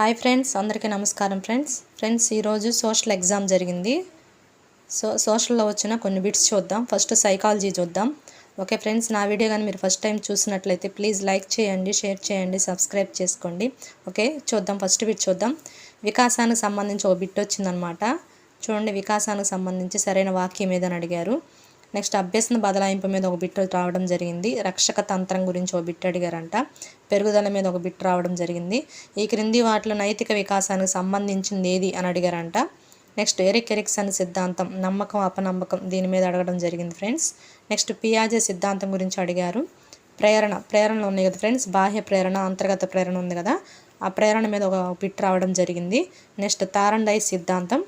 Hi friends అందరికీ నమస్కారం friends. Friends ఈరోజు సోషల్ ఎగ్జామ్ జరిగింది. సో సోషల్లో వచ్చిన కొన్ని బిట్స్ చూద్దాం. ఫస్ట్ సైకాలజీ చూద్దాం. ఓకే ఫ్రెండ్స్ నా వీడియో కానీ మీరు ఫస్ట్ టైం చూసినట్లయితే ప్లీజ్ లైక్ చేయండి షేర్ చేయండి సబ్స్క్రైబ్ చేసుకోండి. ఓకే చూద్దాం. ఫస్ట్ బిట్ చూద్దాం. వికాసానికి సంబంధించి ఒక బిట్ వచ్చిందనమాట. చూడండి వికాసానికి సంబంధించి సరైన వాక్యం ఏదని అడిగారు. నెక్స్ట్ అభ్యసన బదలాయింపు మీద ఒక బిట్ రావడం జరిగింది. రక్షక తంత్రం గురించి ఒక బిట్ అడిగారంట. పెరుగుదల మీద ఒక బిట్ రావడం జరిగింది. ఈ క్రింది వాటిలో నైతిక వికాసానికి సంబంధించింది ఏది అని అడిగారంట. నెక్స్ట్ ఎరిక్ ఎరిక్సన్ సిద్ధాంతం నమ్మకం అపనమ్మకం దీని మీద అడగడం జరిగింది ఫ్రెండ్స్. నెక్స్ట్ పియాజే సిద్ధాంతం గురించి అడిగారు. ప్రేరణ ప్రేరణలు ఉన్నాయి కదా ఫ్రెండ్స్. బాహ్య ప్రేరణ అంతర్గత ప్రేరణ ఉంది కదా. ఆ ప్రేరణ మీద ఒక బిట్ రావడం జరిగింది. నెక్స్ట్ తారండై సిద్ధాంతం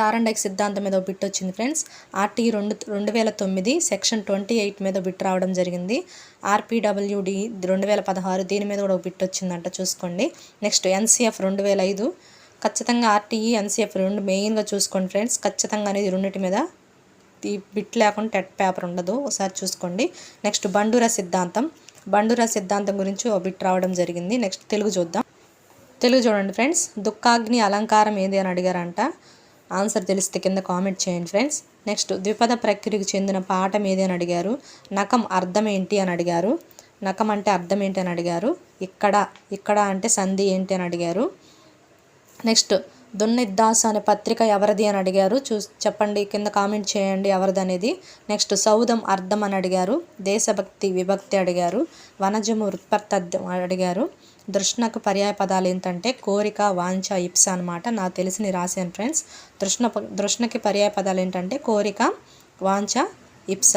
తారండైక్ సిద్ధాంతం మీద బిట్ వచ్చింది ఫ్రెండ్స్. ఆర్టీ రెండు రెండు వేల తొమ్మిది సెక్షన్ ట్వంటీ ఎయిట్ మీద బిట్ రావడం జరిగింది. ఆర్పీడబ్ల్యూడి రెండు వేల పదహారు దీని మీద కూడా ఒక బిట్ వచ్చిందంట చూసుకోండి. నెక్స్ట్ ఎన్సీఎఫ్ రెండు వేల ఐదు. ఖచ్చితంగా ఆర్టీఈ ఎన్సీఎఫ్ రెండు మెయిన్గా చూసుకోండి ఫ్రెండ్స్. ఖచ్చితంగా అనేది రెండింటి మీద ఈ బిట్ లేకుండా టెట్ పేపర్ ఉండదు. ఒకసారి చూసుకోండి. నెక్స్ట్ బండూరా సిద్ధాంతం. బండూరా సిద్ధాంతం గురించి ఒక బిట్ రావడం జరిగింది. నెక్స్ట్ తెలుగు చూద్దాం. తెలుగు చూడండి ఫ్రెండ్స్. దుఃఖాగ్ని అలంకారం ఏది అని అడిగారంట. ఆన్సర్ తెలిస్తే కింద కామెంట్ చేయండి ఫ్రెండ్స్. నెక్స్ట్ ద్విపద ప్రక్రియకు చెందిన పాఠం ఏది అని అడిగారు. నకం అర్థం ఏంటి అని అడిగారు. నకం అంటే అర్థం ఏంటి అని అడిగారు. ఇక్కడ ఇక్కడ అంటే సంధి ఏంటి అని అడిగారు. నెక్స్ట్ దున్నిద్దాస్ అనే పత్రిక ఎవరిది అని అడిగారు. చూ చెప్పండి కింద కామెంట్ చేయండి ఎవరిది అనేది. నెక్స్ట్ సౌదం అర్థం అని అడిగారు. దేశభక్తి విభక్తి అడిగారు. వనజము ఉత్పత్తి అడిగారు. దృష్ణకు పర్యాయ పదాలు ఏంటంటే కోరిక వాంఛ ఇప్స అనమాట నాకు తెలిసి రాశాను ఫ్రెండ్స్. దృష్ణ దృష్ణకి పర్యాయ పదాలు ఏంటంటే కోరిక వాంఛ ఇప్స.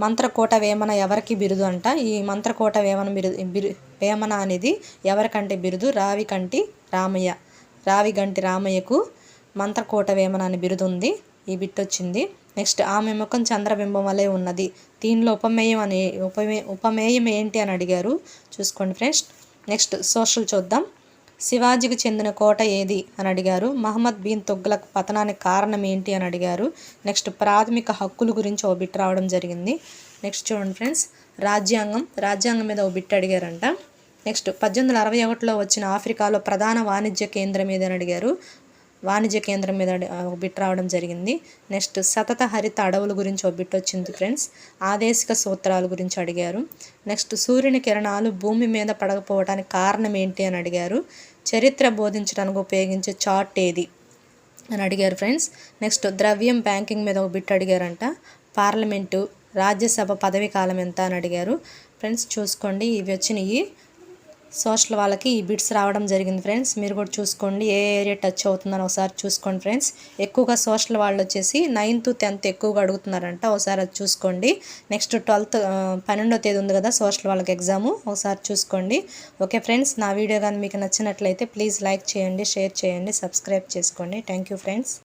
మంత్రకోట వేమన ఎవరికి బిరుదు అంట? ఈ మంత్రకోట వేమన బిరుదు బిరు వేమన అనేది ఎవరికంటే బిరుదు? రావి కంటి రామయ్య. రావి గంటి రామయ్యకు మంత్రకోట వేమన అని బిరుదు ఉంది. ఈ బిట్ వచ్చింది నెక్స్ట్ ఆమె ముఖం చంద్రబింబం వలె ఉన్నది. దీనిలో ఉపమేయం అని ఉపమే ఉపమేయం ఏంటి అని అడిగారు. చూసుకోండి ఫ్రెండ్స్. నెక్స్ట్ సోషల్ చూద్దాం. శివాజీకి చెందిన కోట ఏది? అని అడిగారు. మహమ్మద్ బీన్ తుగ్లక్ పతనానికి కారణం ఏంటి? అని అడిగారు. నెక్స్ట్ ప్రాథమిక హక్కుల గురించి ఓ బిట్ రావడం జరిగింది. నెక్స్ట్ చూడండి ఫ్రెండ్స్. రాజ్యాంగం రాజ్యాంగం మీద ఓ బిట్ అడిగారంట. నెక్స్ట్ పద్దెనిమిది వందల అరవై ఒకటిలో వచ్చిన ఆఫ్రికాలో ప్రధాన వాణిజ్య కేంద్రం ఏదని అడిగారు. వాణిజ్య కేంద్రం మీద ఒక బిట్ రావడం జరిగింది. నెక్స్ట్ సతత హరిత అడవుల గురించి ఒక బిట్ వచ్చింది ఫ్రెండ్స్. ఆదేశిక సూత్రాల గురించి అడిగారు. నెక్స్ట్ సూర్యుని కిరణాలు భూమి మీద పడకపోవడానికి కారణం ఏంటి అని అడిగారు. చరిత్ర బోధించడానికి ఉపయోగించే చార్ట్ ఏది అని అడిగారు ఫ్రెండ్స్. నెక్స్ట్ ద్రవ్యం బ్యాంకింగ్ మీద ఒక బిట్ అడిగారంట. పార్లమెంటు రాజ్యసభ పదవి కాలం ఎంత అని అడిగారు. ఫ్రెండ్స్ చూసుకోండి ఇవి వచ్చినాయి. సోషల్ వాళ్ళకి ఈ బిట్స్ రావడం జరిగింది ఫ్రెండ్స్. మీరు కూడా చూసుకోండి ఏ ఏరియా టచ్ అవుతుందని ఒకసారి చూసుకోండి ఫ్రెండ్స్. ఎక్కువగా సోషల్ వాళ్ళు వచ్చేసి నైన్త్ టెన్త్ ఎక్కువగా అడుగుతున్నారంట ఒకసారి అది చూసుకోండి. నెక్స్ట్ ట్వెల్త్ పన్నెండో తేదీ ఉంది కదా సోషల్ వాళ్ళకి ఎగ్జాము ఒకసారి చూసుకోండి. ఓకే ఫ్రెండ్స్ నా వీడియో కానీ మీకు నచ్చినట్లయితే ప్లీజ్ లైక్ చేయండి షేర్ చేయండి సబ్స్క్రైబ్ చేసుకోండి. Thank you friends.